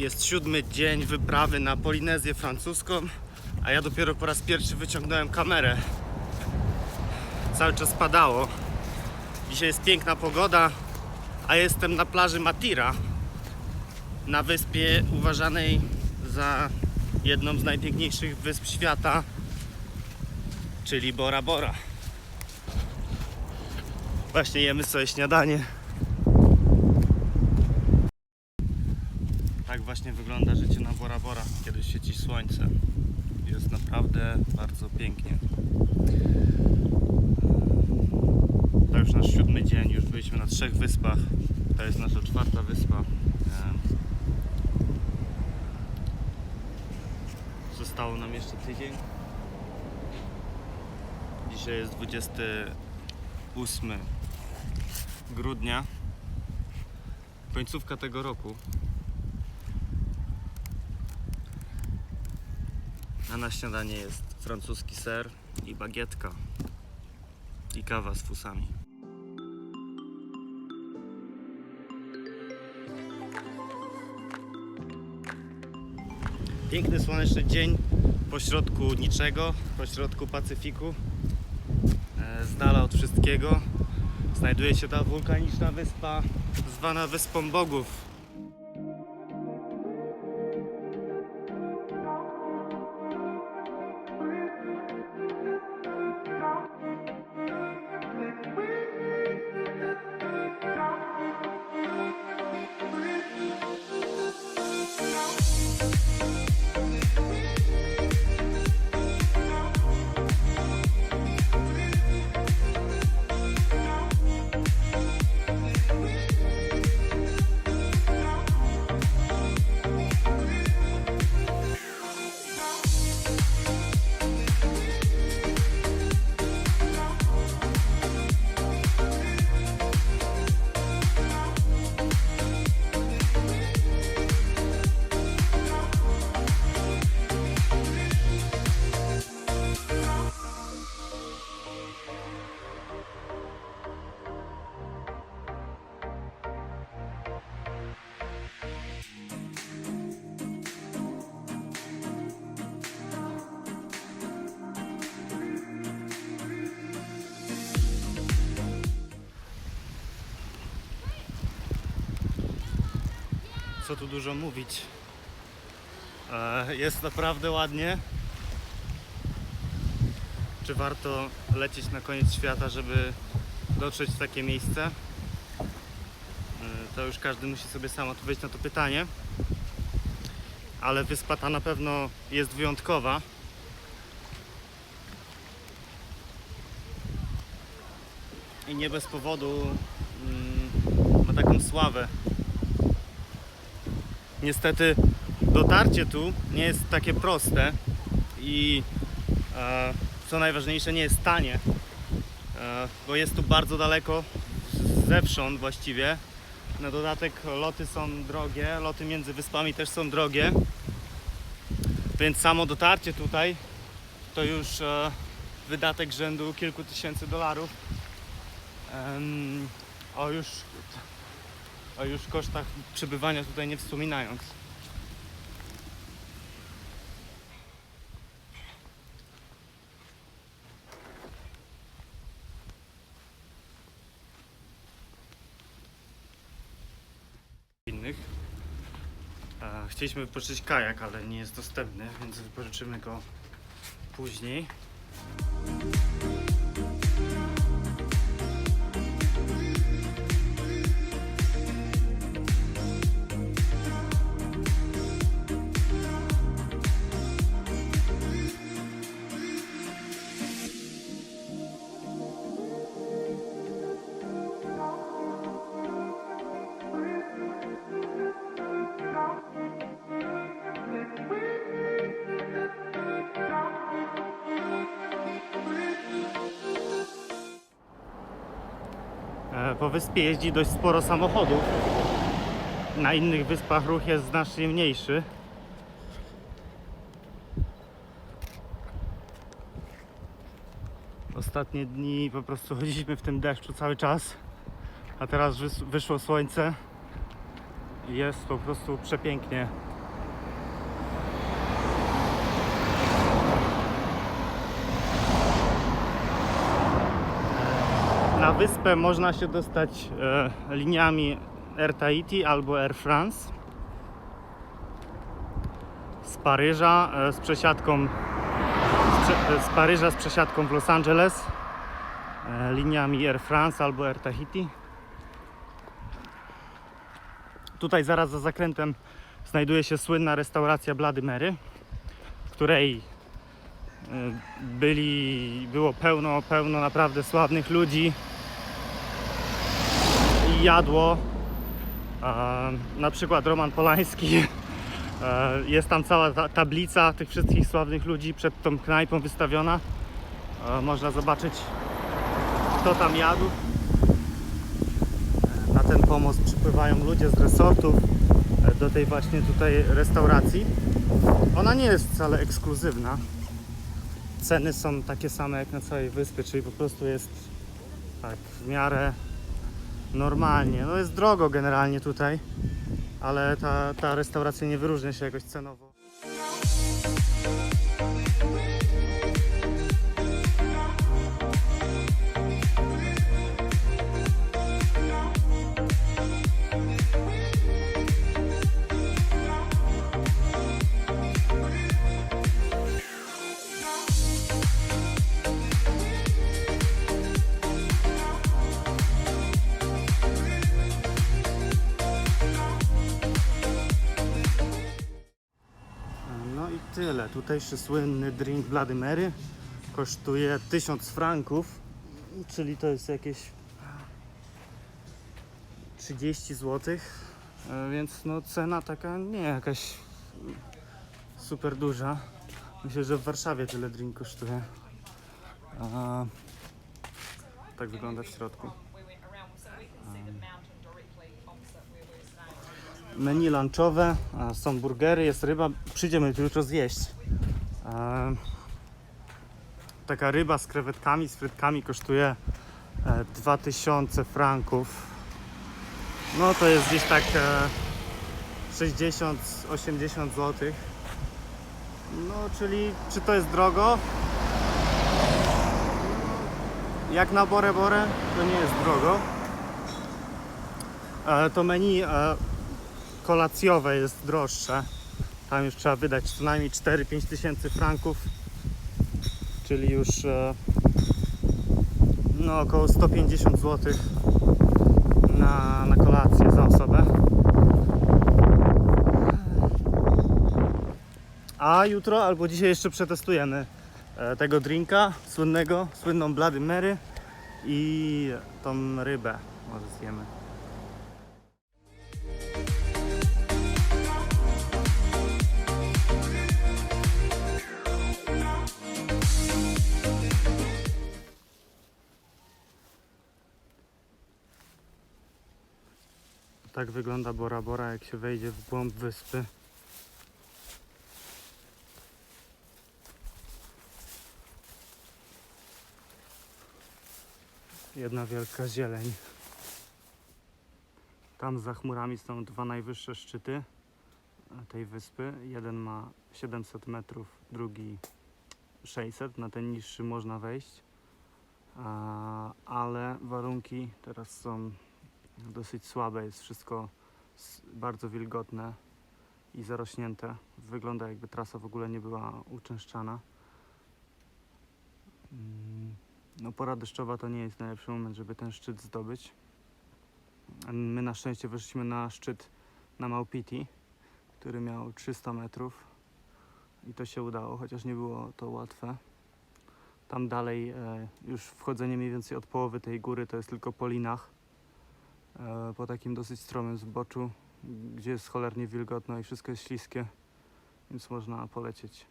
Jest siódmy dzień wyprawy na Polinezję francuską, a ja dopiero po raz pierwszy wyciągnąłem kamerę. Cały czas padało. Dzisiaj jest piękna pogoda, a jestem na plaży Matira, na wyspie uważanej za jedną z najpiękniejszych wysp świata, czyli Bora Bora. Właśnie jemy sobie śniadanie. Tak właśnie wygląda życie na Bora Bora, kiedy świeci słońce. Jest naprawdę bardzo pięknie. To już nasz siódmy dzień, już byliśmy na trzech wyspach. To jest nasza czwarta wyspa. Zostało nam jeszcze tydzień. Dzisiaj jest 28 grudnia. Końcówka tego roku. A na śniadanie jest francuski ser i bagietka. I kawa z fusami. Piękny słoneczny dzień pośrodku niczego, pośrodku Pacyfiku. E, Z dala od wszystkiego znajduje się ta wulkaniczna wyspa zwana Wyspą Bogów. Co tu dużo mówić. E, Jest naprawdę ładnie. Czy warto lecieć na koniec świata, żeby dotrzeć w takie miejsce? E, To już każdy musi sobie sam odpowiedzieć na to pytanie. Ale wyspa ta na pewno jest wyjątkowa. I nie bez powodu mm, ma taką sławę. Niestety dotarcie tu nie jest takie proste i e, co najważniejsze nie jest tanie, e, bo jest tu bardzo daleko zewsząd właściwie. Na dodatek loty są drogie, loty między wyspami też są drogie, więc samo dotarcie tutaj to już e, wydatek rzędu kilku tysięcy dolarów. Em, o już o już kosztach przebywania tutaj nie wspominając. Innych. Chcieliśmy wypożyczyć kajak, ale nie jest dostępny, więc wypożyczymy go później. Po wyspie jeździ dość sporo samochodów. Na innych wyspach ruch jest znacznie mniejszy. Ostatnie dni po prostu chodziliśmy w tym deszczu cały czas, a teraz wys- wyszło słońce jest po prostu przepięknie. Wyspę można się dostać e, liniami Air Tahiti albo Air France. Z Paryża e, z przesiadką z, prze, z Paryża z przesiadką w Los Angeles e, liniami Air France albo Air Tahiti. Tutaj zaraz za zakrętem znajduje się słynna restauracja Bloody Mary, w której e, byli, było pełno, pełno naprawdę sławnych ludzi jadło. Na przykład Roman Polański. E, Jest tam cała ta tablica tych wszystkich sławnych ludzi przed tą knajpą wystawiona. E, Można zobaczyć, kto tam jadł. E, Na ten pomost przypływają ludzie z resortów do tej właśnie tutaj restauracji. Ona nie jest wcale ekskluzywna. Ceny są takie same jak na całej wyspie, czyli po prostu jest tak w miarę normalnie. No jest drogo generalnie tutaj, ale ta, ta restauracja nie wyróżnia się jakoś cenowo. Tutejszy słynny drink Bloody Mary kosztuje 1000 franków, czyli to jest jakieś 30 zł, więc no cena taka nie jakaś super duża. Myślę, że w Warszawie tyle drink kosztuje. A, tak wygląda w środku. Menu lunchowe, są burgery, jest ryba. Przyjdziemy jutro zjeść. E, taka ryba z krewetkami, z frytkami kosztuje e, 2000 franków. No to jest gdzieś tak e, 60-80 zł. No czyli czy to jest drogo? Jak na Bore Bore to nie jest drogo. E, to menu e, kolacjowe jest droższe. Tam już trzeba wydać co najmniej 4-5 tysięcy franków, czyli już e, no, około 150 zł na, na kolację za osobę. A jutro albo dzisiaj jeszcze przetestujemy e, tego drinka słynnego, słynną Bloody Mary i tą rybę może zjemy. Tak wygląda Bora Bora, jak się wejdzie w głąb wyspy. Jedna wielka zieleń. Tam za chmurami są dwa najwyższe szczyty tej wyspy. Jeden ma 700 metrów, drugi 600. Na ten niższy można wejść. Ale warunki teraz są dosyć słabe, jest wszystko bardzo wilgotne i zarośnięte. Wygląda jakby trasa w ogóle nie była uczęszczana. Mm, No pora deszczowa to nie jest najlepszy moment, żeby ten szczyt zdobyć. My na szczęście weszliśmy na szczyt na Maupiti, który miał 300 metrów i to się udało, chociaż nie było to łatwe. Tam dalej e, już wchodzenie mniej więcej od połowy tej góry to jest tylko po linach po takim dosyć stromym zboczu, gdzie jest cholernie wilgotno i wszystko jest śliskie, więc można polecieć.